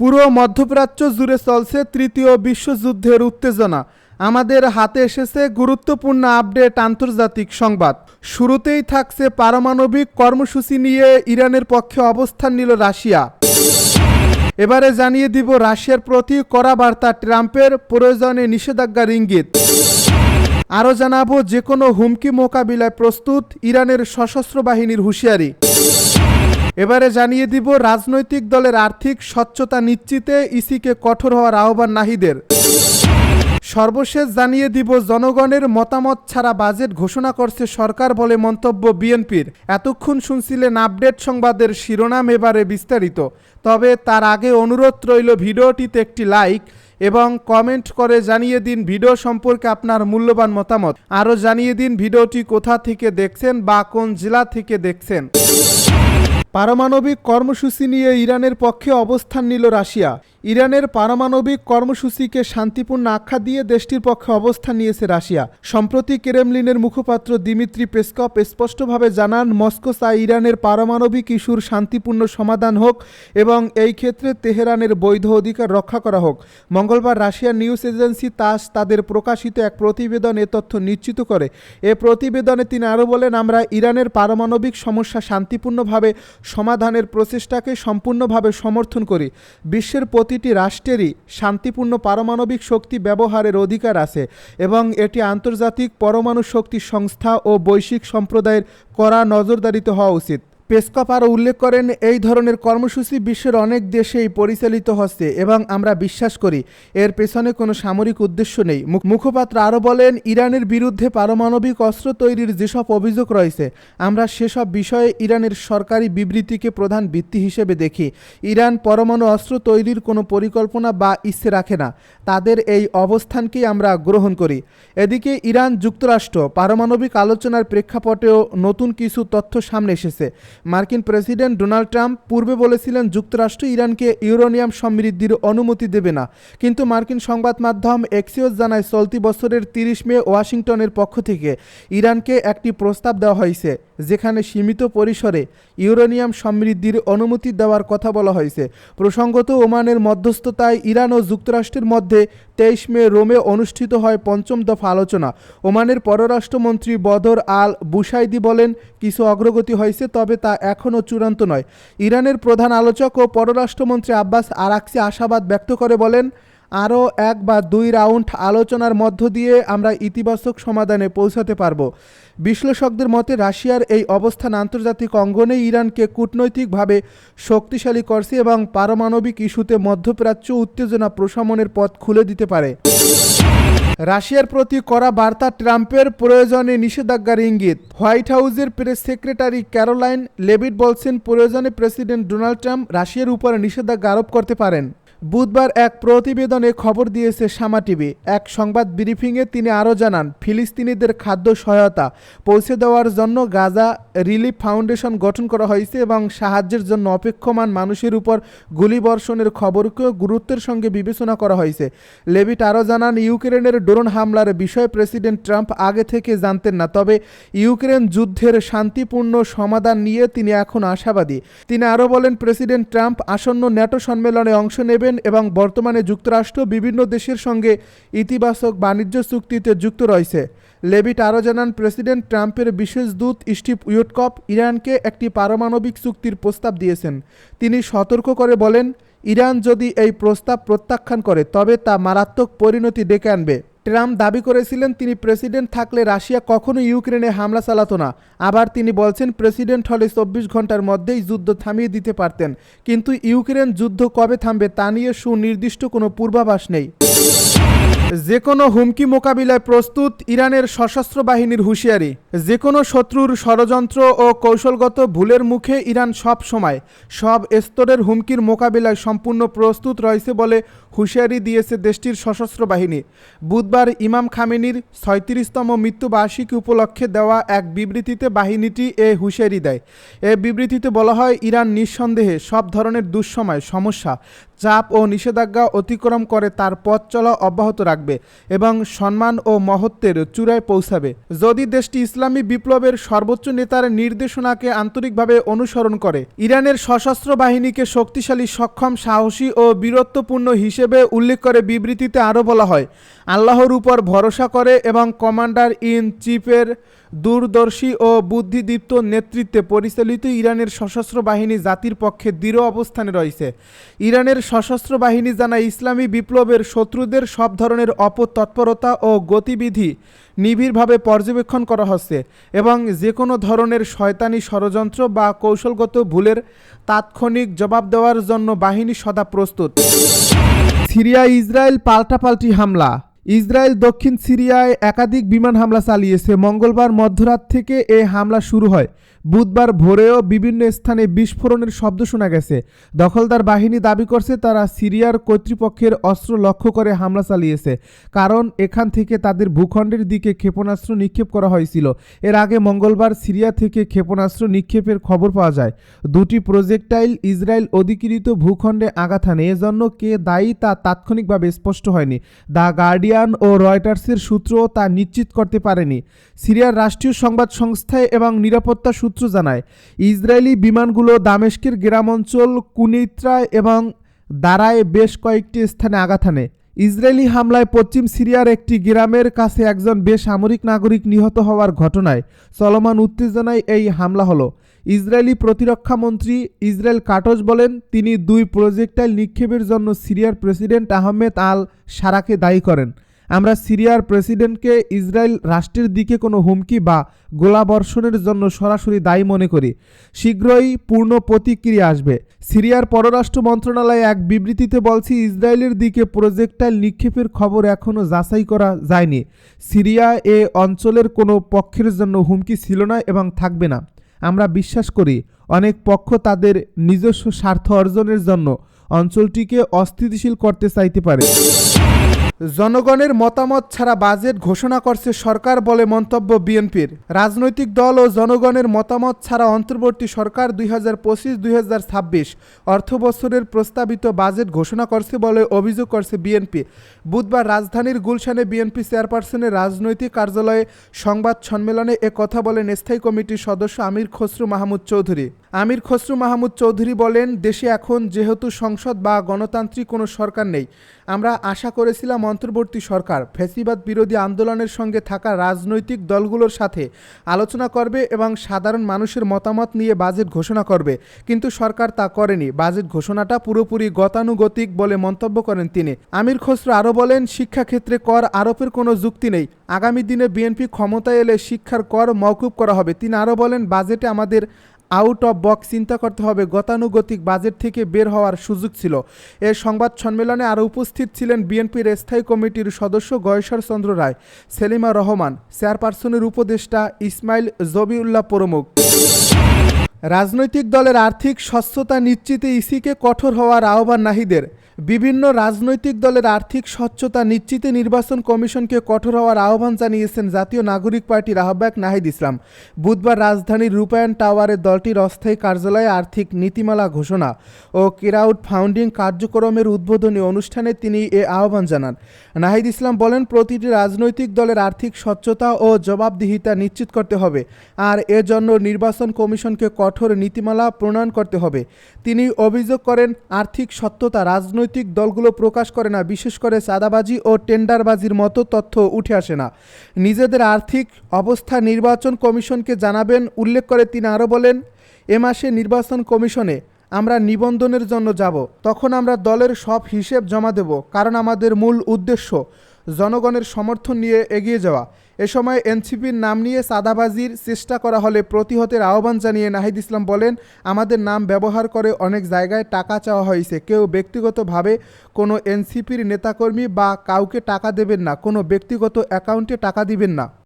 পুরো মধ্যপ্রাচ্য জুড়ে চলছে তৃতীয় বিশ্বযুদ্ধের উত্তেজনা। আমাদের হাতে এসেছে গুরুত্বপূর্ণ আপডেট আন্তর্জাতিক সংবাদ। শুরুতেই থাকছে পারমাণবিক কর্মসূচি নিয়ে ইরানের পক্ষে অবস্থান নিল রাশিয়া। এবারে জানিয়ে দিব রাশিয়ার প্রতি কড়া বার্তা ট্রাম্পের প্রয়োজনে নিষেধাজ্ঞার ইঙ্গিত। আরও জানাব যে কোনো হুমকি মোকাবিলায় প্রস্তুত ইরানের সশস্ত্র বাহিনীর হুঁশিয়ারি। এবারে জানিয়ে দিব, রাজনৈতিক দলের আর্থিক স্বচ্ছতা নিশ্চিতে ইসিকে কঠোর হওয়ার আহ্বান নাহিদের। সর্বশেষ জানিয়ে দিব, জনগণের মতামত ছাড়া বাজেট ঘোষণা করছে সরকার বলে মন্তব্য বিএনপির। এতক্ষণ শুনছিলেন আপডেট সংবাদের শিরোনাম এবারে বিস্তারিত। তবে তার আগে অনুরোধ রইল, ভিডিওটিতে একটি লাইক এবং কমেন্ট করে জানিয়ে দিন ভিডিও সম্পর্কে আপনার মূল্যবান মতামত। আরও জানিয়ে দিন ভিডিওটি কোথা থেকে দেখছেন বা কোন জেলা থেকে দেখছেন। পারমাণবিক কর্মসূচি নিয়ে ইরানের পক্ষে অবস্থান নিল রাশিয়া। ইরানের পারমাণবিক কর্মসূচিকে শান্তিপূর্ণ আখ্যা দিয়ে দেশটির পক্ষে অবস্থান নিয়েছে রাশিয়া। সম্প্রতি কেরেমলিনের মুখপাত্র দিমিত্রি পেসকপ স্পষ্টভাবে জানান, মস্কো চায় ইরানের পারমাণবিক ইস্যুর শান্তিপূর্ণ সমাধান হোক এবং এই ক্ষেত্রে তেহরানের বৈধ অধিকার রক্ষা করা হোক। মঙ্গলবার রাশিয়ার নিউজ এজেন্সি তাস তাদের প্রকাশিত এক প্রতিবেদন এ তথ্য নিশ্চিত করে। এ প্রতিবেদনে তিনি আরও বলেন, আমরা ইরানের পারমাণবিক সমস্যা শান্তিপূর্ণভাবে সমাধানের প্রচেষ্টাকে সম্পূর্ণভাবে সমর্থন করি। বিশ্বের প্রতিটি রাষ্ট্রেরই শান্তিপূর্ণ পারমাণবিক শক্তি ব্যবহারের অধিকার আছে এবং এটি আন্তর্জাতিক পরমাণু শক্তি সংস্থা ও বৈশ্বিক সম্প্রদায়ের কড়া নজরদারিতে হওয়া উচিত। পেসকপ আরও উল্লেখ করেন, এই ধরনের কর্মসূচি বিশ্বের অনেক দেশেই পরিচালিত হচ্ছে এবং আমরা বিশ্বাস করি, এর পেছনে কোনো সামরিক উদ্দেশ্য নেই। মুখ- মুখপাত্র আরও বলেন, ইরানের বিরুদ্ধে পারমাণবিক অস্ত্র তৈরির যেসব অভিযোগ রয়েছে, আমরা সেসব বিষয়ে ইরানের সরকারি বিবৃতিকে প্রধান ভিত্তি হিসেবে দেখি। ইরান পরমাণু অস্ত্র তৈরির কোনো পরিকল্পনা বা ইচ্ছে রাখে না। তাদের এই অবস্থানকেই আমরা গ্রহণ করি। এদিকে ইরান যুক্তরাষ্ট্র পারমাণবিক আলোচনার প্রেক্ষাপটেও নতুন কিছু তথ্য সামনে এসেছে। মার্কিন প্রেসিডেন্ট ডোনাল্ড ট্রাম্প পূর্বে বলেছিলেন যুক্তরাষ্ট্র ইরানকে ইউরোনিয়াম সমৃদ্ধির অনুমতি দেবে না। কিন্তু মার্কিন সংবাদ মাধ্যম এক্সিওস জানায়, চলতি বছরের তিরিশ মে ওয়াশিংটনের পক্ষ থেকে ইরানকে একটি প্রস্তাব দেওয়া হয়েছে। যেখানে সীমিত পরিসরে ইউরেনিয়াম সমৃদ্ধির অনুমতি দেওয়ার কথা বলা হয়েছে। প্রসঙ্গত, ওমানের মধ্যস্থতায় ইরান ও যুক্তরাষ্ট্রের মধ্যে তেইশ মে রোমে অনুষ্ঠিত হয় পঞ্চম দফা আলোচনা। ওমানের পররাষ্ট্রমন্ত্রী বদর আল বুসাইদি বলেন, কিছু অগ্রগতি হয়েছে, তবে তা এখনও চূড়ান্ত নয়। ইরানের প্রধান আলোচক ও পররাষ্ট্রমন্ত্রী আব্বাস আরাকসি আশাবাদ ব্যক্ত করে বলেন আরও এক বা দুই রাউন্ড আলোচনার মধ্য দিয়ে আমরা ইতিবাচক সমাধানে পৌঁছাতে পারব। বিশ্লেষকদের মতে, রাশিয়ার এই অবস্থান আন্তর্জাতিক অঙ্গনে ইরানকে কূটনৈতিকভাবে শক্তিশালী করছে এবং পারমাণবিক ইস্যুতে মধ্যপ্রাচ্য উত্তেজনা প্রশমনের পথ খুলে দিতে পারে। রাশিয়ার প্রতি করা বার্তা ট্রাম্পের প্রয়োজনে নিষেধাজ্ঞার ইঙ্গিত। হোয়াইট হাউসের প্রেস সেক্রেটারি ক্যারোলাইন লেভিট বলছেন, প্রয়োজনে প্রেসিডেন্ট ডোনাল্ড ট্রাম্প রাশিয়ার উপরে নিষেধাজ্ঞা আরোপ করতে পারেন। বুধবার এক প্রতিবেদনে খবর দিয়েছে সামা টিভি। এক সংবাদ ব্রিফিংয়ে তিনি আরও জানান, ফিলিস্তিনিদের খাদ্য সহায়তা পৌঁছে দেওয়ার জন্য গাজা রিলিফ ফাউন্ডেশন গঠন করা হয়েছে এবং সাহায্যের জন্য অপেক্ষমান মানুষের উপর গুলিবর্ষণের খবরকেও গুরুত্বের সঙ্গে বিবেচনা করা হয়েছে। লেভিট আরও জানান, ইউক্রেনের ড্রোন হামলার বিষয়ে প্রেসিডেন্ট ট্রাম্প আগে থেকে জানতেন না, তবে ইউক্রেন যুদ্ধের শান্তিপূর্ণ সমাধান নিয়ে তিনি এখন আশাবাদী। তিনি আরও বলেন, প্রেসিডেন্ট ট্রাম্প আসন্ন ন্যাটো সম্মেলনে অংশ নেবেন এবং বর্তমানে যুক্তরাষ্ট্র বিভিন্ন দেশের সঙ্গে ইতিবাচক বাণিজ্য চুক্তিতে যুক্ত রয়েছে। লেভিট আরও জানান, প্রেসিডেন্ট ট্রাম্পের বিশেষ দূত স্টিভ উইটকপ ইরানকে একটি পারমাণবিক চুক্তির প্রস্তাব দিয়েছেন। তিনি সতর্ক করে বলেন, ইরান যদি এই প্রস্তাব প্রত্যাখ্যান করে, তবে তা মারাত্মক পরিণতি ডেকে আনবে। ট্রাম্প দাবি করেছিলেন তিনি প্রেসিডেন্ট থাকলে রাশিয়া কখনো ইউক্রেনে হামলা চালাতো না। আবার তিনি বলছেন প্রেসিডেন্ট হলে চব্বিশ ঘণ্টার মধ্যেই যুদ্ধ থামিয়ে দিতে পারতেন। কিন্তু ইউক্রেন যুদ্ধ কবে থামবে তা নিয়ে সুনির্দিষ্ট কোনো পূর্বাভাস নেই। যে কোনো হুমকি মোকাবিলায় প্রস্তুত ইরানের সশস্ত্র বাহিনীর হুঁশিয়ারি। যে কোনো শত্রুর ষড়যন্ত্র ও কৌশলগত ভুলের মুখে ইরান সব সময়। সব স্তরের হুমকির মোকাবিলায় সম্পূর্ণ প্রস্তুত রয়েছে বলে হুঁশিয়ারি দিয়েছে দেশটির সশস্ত্র বাহিনী। বুধবার ইমাম খামেনির ছয়ত্রিশতম মৃত্যুবার্ষিকী উপলক্ষে দেওয়া এক বিবৃতিতে বাহিনীটি এ হুঁশিয়ারি দেয়। এ বিবৃতিতে বলা হয়, ইরান নিঃসন্দেহে সব ধরনের দুঃসময়, সমস্যা, চাপ ও নিষেধাজ্ঞা অতিক্রম করে তার পথ চলা অব্যাহত রাখবে এবং সম্মান ও মহত্বের চূড়ায় পৌঁছাবে। যদি দেশটি ইসলামী বিপ্লবের সর্বোচ্চ নেতার নির্দেশনাকে আন্তরিকভাবে অনুসরণ করে, ইরানের সশস্ত্র বাহিনীকে শক্তিশালী, সক্ষম, সাহসী ও বীরত্বপূর্ণ হিসেবে উল্লেখ করে বিবৃতিতে আরও বলা হয়, আল্লাহর উপর ভরসা করে এবং কমান্ডার ইন চিফের দূরদর্শী ও বুদ্ধিদীপ্ত নেতৃত্বে পরিচালিত ইরানের সশস্ত্র বাহিনী জাতির পক্ষে দৃঢ় অবস্থানে রয়েছে। ইরানের সশস্ত্র বাহিনী জানায়, ইসলামী বিপ্লবের শত্রুদের সব ধরনের অপতৎপরতা ও গতিবিধি নিবিড়ভাবে পর্যবেক্ষণ করা হচ্ছে এবং যে কোনো ধরনের শয়তানি ষড়যন্ত্র বা কৌশলগত ভুলের তাৎক্ষণিক জবাব দেওয়ার জন্য বাহিনী সদা প্রস্তুত। সিরিয়া ইসরায়েল পাল্টাপাল্টি হামলা। ইসরায়েল দক্ষিণ সিরিয়ায় একাধিক বিমান হামলা চালিয়েছে। মঙ্গলবার মধ্যরাত থেকে এ হামলা শুরু হয়। বুধবার ভোরেও বিভিন্ন স্থানে বিস্ফোরণের শব্দ শোনা গেছে। দখলদার বাহিনী দাবি করছে, তারা সিরিয়ার কর্তৃপক্ষের অস্ত্র লক্ষ্য করে হামলা চালিয়েছে, কারণ এখান থেকে তাদের ভূখণ্ডের দিকে ক্ষেপণাস্ত্র নিক্ষেপ করা হয়েছিল। এর আগে মঙ্গলবার সিরিয়া থেকে ক্ষেপণাস্ত্র নিক্ষেপের খবর পাওয়া যায়। দুটি প্রজেক্টাইল ইসরায়েল অধিকৃত ভূখণ্ডে আঘাত হানে, এজন্য কে দায়ী তা তাৎক্ষণিকভাবে স্পষ্ট হয়নি। দ্য গার্ডিয়ান ও রয়টার্সের সূত্রও তা নিশ্চিত করতে পারেনি। সিরিয়ার রাষ্ট্রীয় সংবাদ সংস্থায় এবং নিরাপত্তা সূত্র জানায়, ইসরায়েলি বিমানগুলো দামেস্কের গ্রাম অঞ্চল কুনিত্রা এবং দারায় বেশ কয়েকটি স্থানে আঘাত হানে। ইসরায়েলি হামলায় পশ্চিম সিরিয়ার একটি গ্রামের কাছে একজন বেসামরিক নাগরিক নিহত হওয়ার ঘটনায় চলমান উত্তেজনায় এই হামলা হলো। ইসরায়েলি প্রতিরক্ষা মন্ত্রী ইসরায়েল কাটজ বলেন, তিনি দুই প্রজেক্টাইল নিক্ষেপের জন্য সিরিয়ার প্রেসিডেন্ট আহমেদ আল সারাকে দায়ী করেন। আমরা সিরিয়ার প্রেসিডেন্টকে ইসরায়েল রাষ্ট্রের দিকে কোনো হুমকি বা গোলাবর্ষণের জন্য সরাসরি দায়ী মনে করি। শীঘ্রই পূর্ণ প্রতিক্রিয়া আসবে। সিরিয়ার পররাষ্ট্র মন্ত্রণালয় এক বিবৃতিতে বলছে, ইসরায়েলের দিকে প্রজেক্টাইল নিক্ষেপের খবর এখনও যাচাই করা যায়নি। সিরিয়া এ অঞ্চলের কোনো পক্ষের জন্য হুমকি ছিল না এবং থাকবে না। আমরা বিশ্বাস করি, অনেক পক্ষ তাদের নিজস্ব স্বার্থ অর্জনের জন্য অঞ্চলটিকে অস্থিতিশীল করতে চাইতে পারে। জনগণের মতামত ছাড়া বাজেট ঘোষণা করছে সরকার বলে মন্তব্য বিএনপির। রাজনৈতিক দল ও জনগণের মতামত ছাড়া অন্তর্বর্তী সরকার দুই হাজার পঁচিশ, দুই হাজার ছাব্বিশ অর্থবছরের প্রস্তাবিত বাজেট ঘোষণা করছে বলে অভিযোগ করছে বিএনপি। বুধবার রাজধানীর গুলশানে বিএনপি চেয়ারপারসনের রাজনৈতিক কার্যালয়ে সংবাদ সম্মেলনে এ কথা বলেন স্থায়ী কমিটির সদস্য আমির খসরু মাহমুদ চৌধুরী। আমির খসরু মাহমুদ চৌধুরী বলেন, দেশে এখন যেহেতু সংসদ বা গণতান্ত্রিক কোনো সরকার নেই, আমরা আশা করেছিলাম অন্তর্বর্তী সরকার ফ্যাসিবাদ বিরোধী আন্দোলনের সঙ্গে থাকা রাজনৈতিক দলগুলোর সাথে আলোচনা করবে এবং সাধারণ মানুষের মতামত নিয়ে বাজেট ঘোষণা করবে। কিন্তু সরকার তা করেনি। বাজেট ঘোষণাটা পুরোপুরি গতানুগতিক বলে মন্তব্য করেন তিনি। আমির খসরু আরও বলেন, শিক্ষাক্ষেত্রে কর আরোপের কোনো যুক্তি নেই। আগামী দিনে বিএনপি ক্ষমতায় এলে শিক্ষার কর মওকুব করা হবে। তিনি আরও বলেন, বাজেটে আমাদের আউট অফ বক্স চিন্তা করতে হবে। গতানুগতিক বাজেট থেকে বের হওয়ার সুযোগ ছিল। এ সংবাদ সম্মেলনে আরও উপস্থিত ছিলেন বিএনপির স্থায়ী কমিটির সদস্য গয়েশ্বর চন্দ্র রায়, সেলিমা রহমান, চেয়ারপারসনের উপদেষ্টা ইসমাইল জবিউল্লাহ প্রমুখ। রাজনৈতিক দলের আর্থিক স্বচ্ছতা নিশ্চিতে ইসিকে কঠোর হওয়ার আহ্বান নাহিদের। বিভিন্ন রাজনৈতিক দলের আর্থিক স্বচ্ছতা নিশ্চিতে নির্বাচন কমিশনকে কঠোর হওয়ার আহ্বান জানিয়েছেন জাতীয় নাগরিক পার্টির আহ্বায়ক নাহিদ ইসলাম। বুধবার রাজধানীর রূপায়ণ টাওয়ারে দলটির অস্থায়ী কার্যালয়ে আর্থিক নীতিমালা ঘোষণা ও কেরাউট ফাউন্ডিং কার্যক্রমের উদ্বোধনী অনুষ্ঠানে তিনি এ আহ্বান জানান। নাহিদ ইসলাম বলেন, প্রতিটি রাজনৈতিক দলের আর্থিক স্বচ্ছতা ও জবাবদিহিতা নিশ্চিত করতে হবে আর এজন্য নির্বাচন কমিশনকে কঠোর নীতিমালা প্রণয়ন করতে হবে। তিনি অভিযোগ করেন, আর্থিক সত্যতা রাজনৈতিক দলগুলো প্রকাশ করে না, বিশেষ করে চাঁদাবাজি ও টেন্ডারবাজির মতো তথ্য উঠে আসে না। নিজেদের আর্থিক অবস্থা নির্বাচন কমিশনকে জানাবেন, উল্লেখ করে তিনি আরও বলেন, এ মাসে নির্বাচন কমিশনে আমরা নিবন্ধনের জন্য যাব, তখন আমরা দলের সব হিসেব জমা দেব, কারণ আমাদের মূল উদ্দেশ্য জনগণের সমর্থন নিয়ে এগিয়ে যাওয়া। এ সময় এনসিপির নাম নিয়ে সাদাবাজির চেষ্টা করা হলে প্রতিহতের আহ্বান জানিয়ে নাহিদ ইসলাম বলেন, আমাদের নাম ব্যবহার করে অনেক জায়গায় টাকা চাওয়া হয়েছে। কেউ ব্যক্তিগতভাবে কোনো এনসিপির নেতাকর্মী বা কাউকে টাকা দেবেন না। কোনো ব্যক্তিগত অ্যাকাউন্টে টাকা দিবেন না।